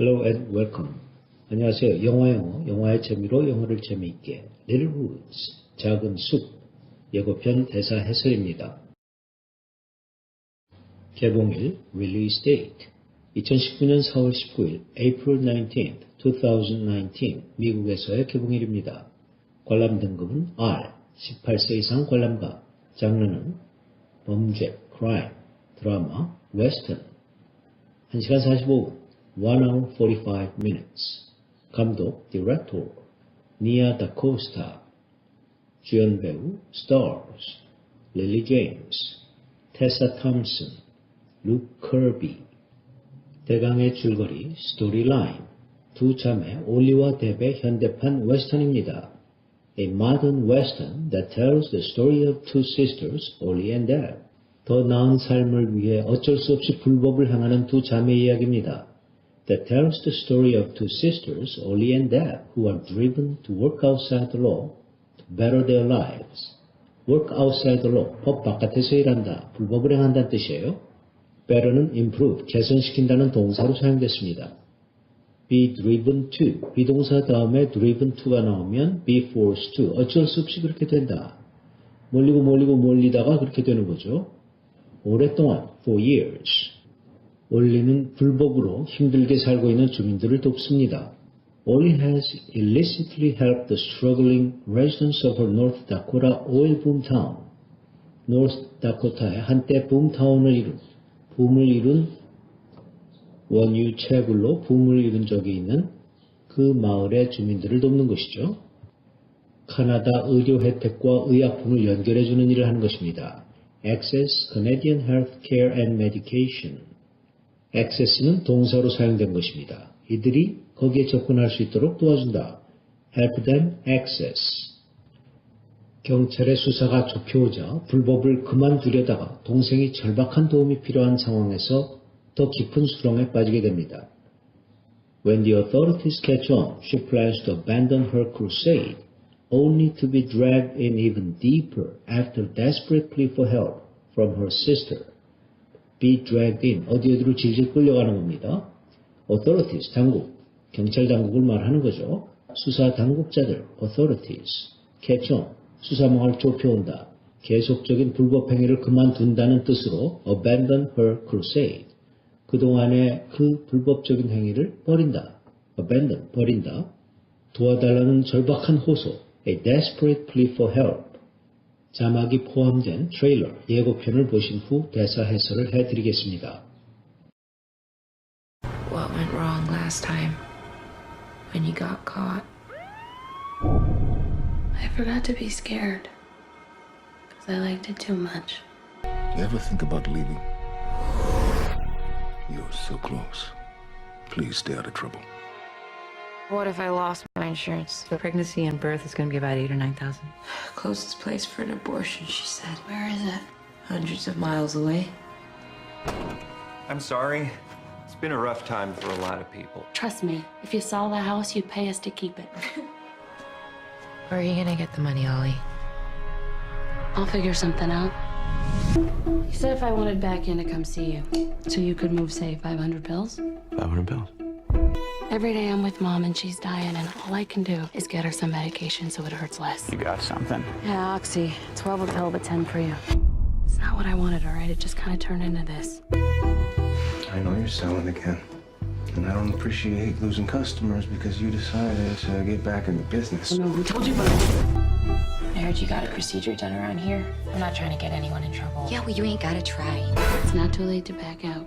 Hello and welcome. 안녕하세요. 영화 영어, 영화의 재미로 영어를 재미있게. Little Woods, 작은 숲, 예고편 대사 해설입니다. 개봉일, release date. 2019년 4월 19일, April 19th, 2019, 미국에서의 개봉일입니다. 관람 등급은 R, 18세 이상 관람가. 장르는 범죄, crime, 드라마, western. 1시간 45분, 1 hour 45 minutes. 감독, 디렉tor, 니아 다코스타. 주연 배우, stars, 릴리 제임스, 테사 톰슨, 루크 커비. 대강의 줄거리, 스토리라인. 두 자매 올리와 뎁의 현대판 웨스턴입니다. A modern western that tells the story of two sisters, Ollie and Deb. 더 나은 삶을 위해 어쩔 수 없이 불법을 행하는 두 자매 이야기입니다. That tells the story of two sisters, Ollie and Deb, who are driven to work outside the law to better their lives. Work outside the law, 법 바깥에서 일한다, 불법을 행한다는 뜻이에요. better는 improve, 개선시킨다는 동사로 사용됐습니다. be driven to, 비동사 다음에 driven to가 나오면 be forced to, 어쩔 수 없이 그렇게 된다. 몰리고 몰리고 몰리다가 그렇게 되는 거죠. 오랫동안, for years. 올리는 불법으로 힘들게 살고 있는 주민들을 돕습니다. Ollie has illicitly helped the struggling residents of her North Dakota oil boom town. North Dakota의 한때 붐타운을 이룬, 붐을 이룬 원유 채굴로 붐을 이룬 적이 있는 그 마을의 주민들을 돕는 것이죠. 카나다 의료 혜택과 의약품을 연결해주는 일을 하는 것입니다. Access Canadian Healthcare and Medication. Access는 동사로 사용된 것입니다. 이들이 거기에 접근할 수 있도록 도와준다. Help them access. 경찰의 수사가 좁혀오자 불법을 그만두려다가 동생이 절박한 도움이 필요한 상황에서 더 깊은 수렁에 빠지게 됩니다. When the authorities catch on, she plans to abandon her crusade, only to be dragged in even deeper after desperate plea for help from her sister. Be dragged in, 어디 어디로 질질 끌려가는 겁니다. Authorities, 당국, 경찰 당국을 말하는 거죠. 수사 당국자들, authorities, on, 수사망을 좁혀온다. 계속적인 불법 행위를 그만둔다는 뜻으로 abandon her crusade. 그동안의 그 불법적인 행위를 버린다. abandon, 버린다. 도와달라는 절박한 호소, a desperate plea for help. 자막이 포함된 트레일러, 예고편을 보신 후 대사 해설을 해드리겠습니다. What went wrong last time when you got caught? I forgot to be scared because I liked it too much. You ever think about leaving? You're so close. Please stay out of trouble. What if I lost my Insurance? The pregnancy and birth is going to be about eight or nine thousand. Closest place for an abortion, she said. Where is it? Hundreds of miles away. I'm sorry. It's been a rough time for a lot of people. Trust me, if you sell the house, you'd pay us to keep it. Where are you gonna get the money, Ollie? I'll figure something out. You said if I wanted back in to come see you, so you could move, say, 500 bills? 500 bills. Every day I'm with mom and she's dying, and all I can do is get her some medication so it hurts less. You got something. Yeah, Oxy. 12 a pill, but 10 for you. It's not what I wanted, all right? It just kind of turned into this. I know you're selling again. And I don't appreciate losing customers because you decided to get back in the business. No, who told you about it? I heard you got a procedure done around here. I'm not trying to get anyone in trouble. Yeah, well, you ain't got to try. It's not too late to back out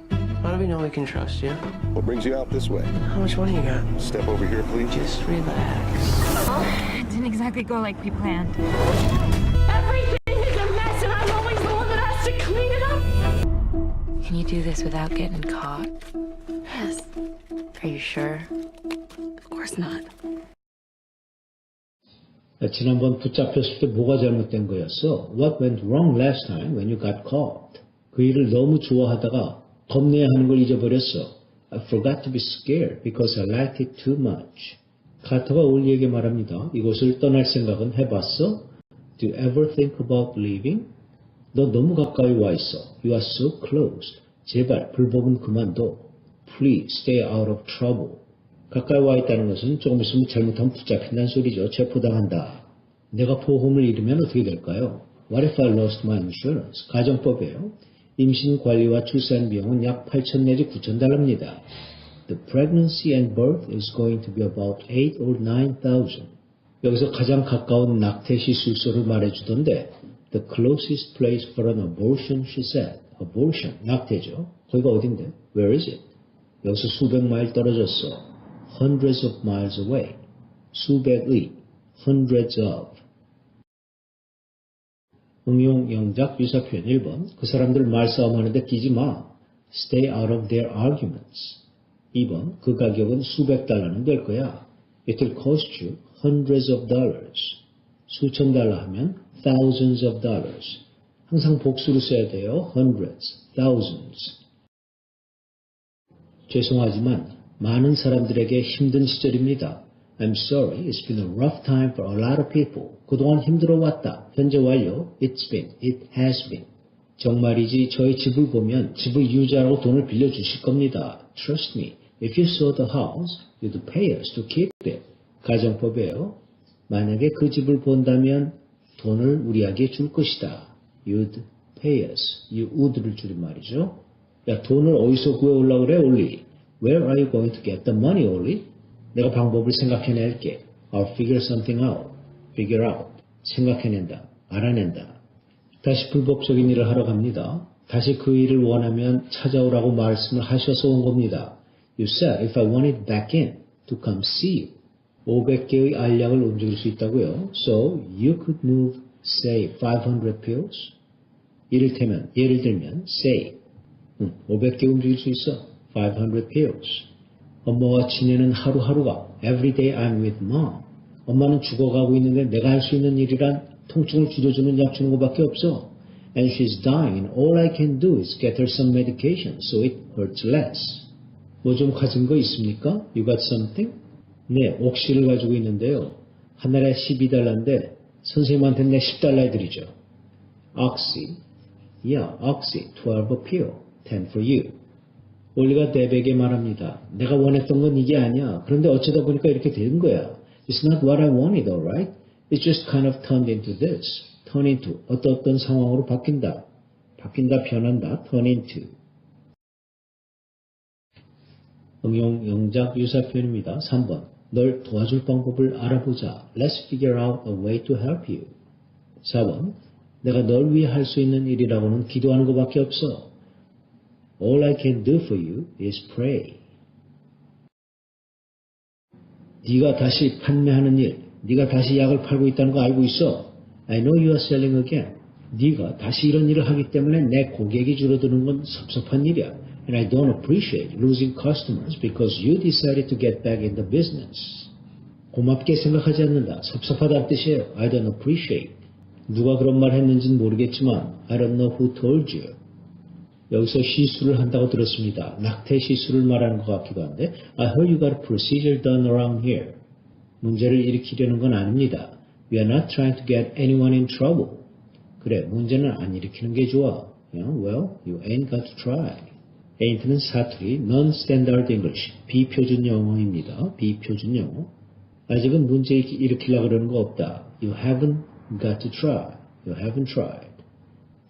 How do we know we can trust you? What brings you out this way? How much money you got? Step over here, please. Just relax. It didn't exactly go like we planned. Everything is a mess, and I'm always the one that has to clean it up. Can you do this without getting caught? Yes, Are you sure? of course not. 지난번 붙잡혔을 때 뭐가 잘못된 거였어? What went wrong last time when you got caught? 그 일을 너무 좋아하다가 겁내야 하는 걸 잊어버렸어. I forgot to be scared because I liked it too much. 카터가 올리에게 말합니다. 이곳을 떠날 생각은 해봤어? Do you ever think about leaving? 너 너무 가까이 와 있어. You are so close. 제발 불법은 그만둬. Please stay out of trouble. 가까이 와 있다는 것은 조금 있으면 잘못하면 붙잡힌다는 소리죠. 체포당한다. 내가 보험을 잃으면 어떻게 될까요? What if I lost my insurance? 가정법이에요. 임신 관리와 출산 비용은 약 8천 내지 9천 달러입니다. The pregnancy and birth is going to be about 8 or 9,000. 여기서 가장 가까운 낙태 시술소를 말해주던데 The closest place for an abortion, she said. Abortion, 낙태죠. 거기가 어딘데? Where is it? 여기서 수백 마일 떨어졌어. Hundreds of miles away. 수백의, hundreds of. 응용 영작 유사 표현 1번. 그 사람들 말싸움 하는데 끼지 마. Stay out of their arguments. 2번. 그 가격은 수백 달러는 될 거야. It will cost you hundreds of dollars. 수천 달러 하면 thousands of dollars. 항상 복수로 써야 돼요. hundreds, thousands. 죄송하지만 많은 사람들에게 힘든 시절입니다. I'm sorry, it's been a rough time for a lot of people. 그동안 힘들어 왔다. 현재 완료. It's been, it has been. 정말이지 저희 집을 보면 집을 유지하라고 돈을 빌려주실 겁니다. Trust me, if you saw the house, you'd pay us to keep it. 가정법이에요. 만약에 그 집을 본다면 돈을 우리에게 줄 것이다. You'd pay us. You would를 줄인 말이죠. 야, 돈을 어디서 구해오려고 그래, 올리? Where are you going to get the money, 올리? 내가 방법을 생각해낼게. I'll figure something out. Figure out. 생각해낸다. 알아낸다. 다시 불법적인 일을 하러 갑니다. 다시 그 일을 원하면 찾아오라고 말씀을 하셔서 온 겁니다. You said if I wanted back in to come see you. 500개의 알약을 움직일 수 있다고요. So you could move, say, 500 pills. 이를테면, 예를 들면, say, 응, 500개 움직일 수 있어. 500 pills. 엄마와 지내는 하루하루가 every day I'm with mom. 엄마는 죽어가고 있는데 내가 할 수 있는 일이란 통증을 줄여주는 약 주는 것밖에 없어. And she's dying all I can do is get her some medication so it hurts less. 뭐 좀 가진 거 있습니까? You got something? 네, 옥시를 가지고 있는데요. 한 달에 12달러인데 선생님한테 내 10달러 드리죠. Oxy. Yeah, Oxy. 12 a pill. 10 for you. 올리가 대백에 말합니다. 내가 원했던 건 이게 아니야. 그런데 어쩌다 보니까 이렇게 된 거야. It's not what I wanted, alright? It just kind of turned into this. turn into. 어떤 어떤 상황으로 바뀐다. 바뀐다, 변한다. turn into. 응용 영작 유사 표현입니다. 3번. 널 도와줄 방법을 알아보자. Let's figure out a way to help you. 4번. 내가 널 위해 할 수 있는 일이라고는 기도하는 것밖에 없어. All I can do for you is pray. 네가 다시 판매하는 일, 네가 다시 약을 팔고 있다는 거 알고 있어. I know you are selling again. 네가 다시 이런 일을 하기 때문에 내 고객이 줄어드는 건 섭섭한 일이야. And I don't appreciate losing customers because you decided to get back in the business. 고맙게 생각하지 않는다. 섭섭하다는 뜻이에요. I don't appreciate. 누가 그런 말 했는지는 모르겠지만 I don't know who told you. 여기서 시술을 한다고 들었습니다. 낙태 시술을 말하는 것 같기도 한데 I heard you got a procedure done around here. 문제를 일으키려는 건 아닙니다. We are not trying to get anyone in trouble. 그래, 문제는 안 일으키는 게 좋아. Yeah, well, you ain't got to try. ain't는 사투리, non-standard English, 비표준 영어입니다. 비표준 영어. 아직은 문제 일으키려고 그러는 거 없다. You haven't got to try. You haven't tried.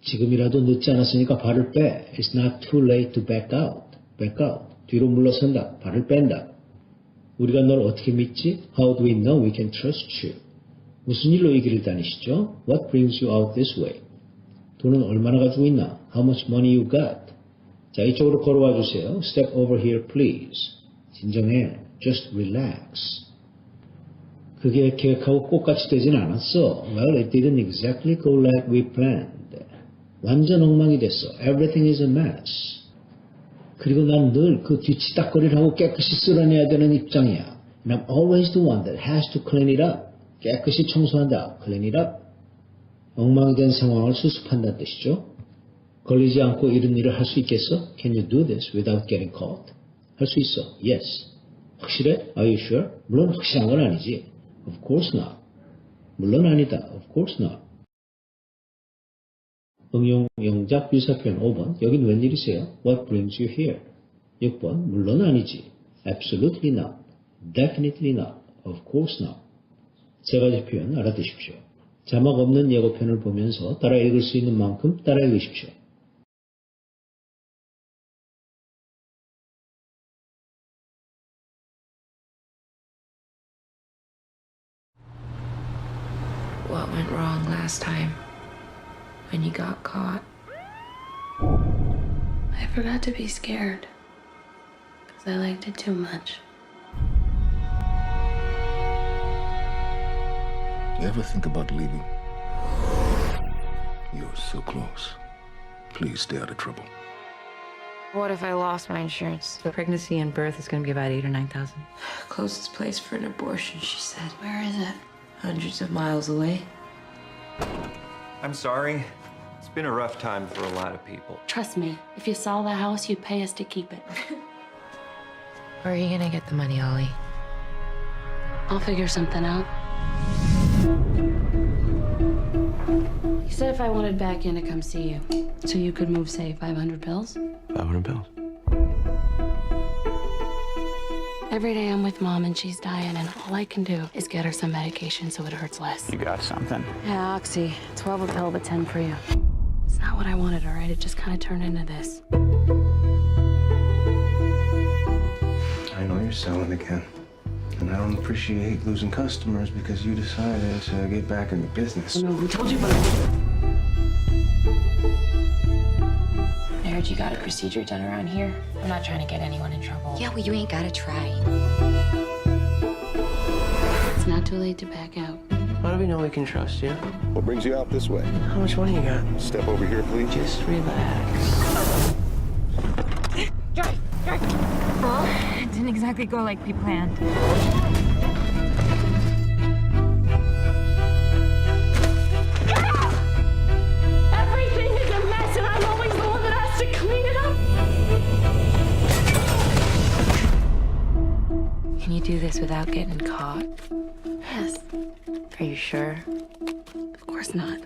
지금이라도 늦지 않았으니까 발을 빼. It's not too late to back out. back out. 뒤로 물러선다. 발을 뺀다. 우리가 널 어떻게 믿지? How do we know we can trust you? 무슨 일로 이 길을 다니시죠? What brings you out this way? 돈은 얼마나 가지고 있나? How much money you got? 자, 이쪽으로 걸어와 주세요. Step over here, please. 진정해. Just relax. 그게 계획하고 똑같이 되진 않았어. Well, it didn't exactly go like we planned. 완전 엉망이 됐어. Everything is a mess. 그리고 난 늘 그 뒤치닥거리를 하고 깨끗이 쓸어내야 되는 입장이야. And I'm always the one that has to clean it up. 깨끗이 청소한다. clean it up. 엉망이 된 상황을 수습한다는 뜻이죠. 걸리지 않고 이런 일을 할 수 있겠어? Can you do this without getting caught? 할 수 있어. Yes. 확실해? Are you sure? 물론 확실한 건 아니지. Of course not. 물론 아니다. Of course not. 응용 영작 유사 표현 5번. 여긴 웬일이세요? What brings you here? 6번 물론 아니지. Absolutely not. Definitely not. Of course not. 세 가지 표현 알아두십시오. 자막 없는 예고편을 보면서 따라 읽을 수 있는 만큼 따라 읽으십시오. What went wrong last time? When you got caught? I forgot to be scared. Because I liked it too much. You ever think about leaving? You're so close. Please stay out of trouble. What if I lost my insurance? The pregnancy and birth is going to be about eight or nine thousand. Closest place for an abortion, she said. Where is it? Hundreds of miles away. I'm sorry. It's been a rough time for a lot of people. Trust me, if you saw the house, you'd pay us to keep it. Where are you gonna get the money, Ollie? I'll figure something out. You said if I wanted back in to come see you, so you could move, say, 500 pills? 500 bills. Every day I'm with mom and she's dying, and all I can do is get her some medication so it hurts less. You got something. Yeah, Oxy. 12 a pill, but 10 for you. It's not what I wanted, all right? It just kind of turned into this. I know you're selling again. And I don't appreciate losing customers because you decided to get back in the business. No, we told you, but I heard you got a procedure done around here. I'm not trying to get anyone in trouble. Yeah, well, you ain't gotta try. it's not too late to back out. How do we know we can trust you? What brings you out this way? How much money you got? Step over here, please. Just relax. It didn't exactly go like we planned. Everything is a mess, and I'm always the one that has to clean it up. Can you do this without getting caught? Yes, Are you sure? of course not.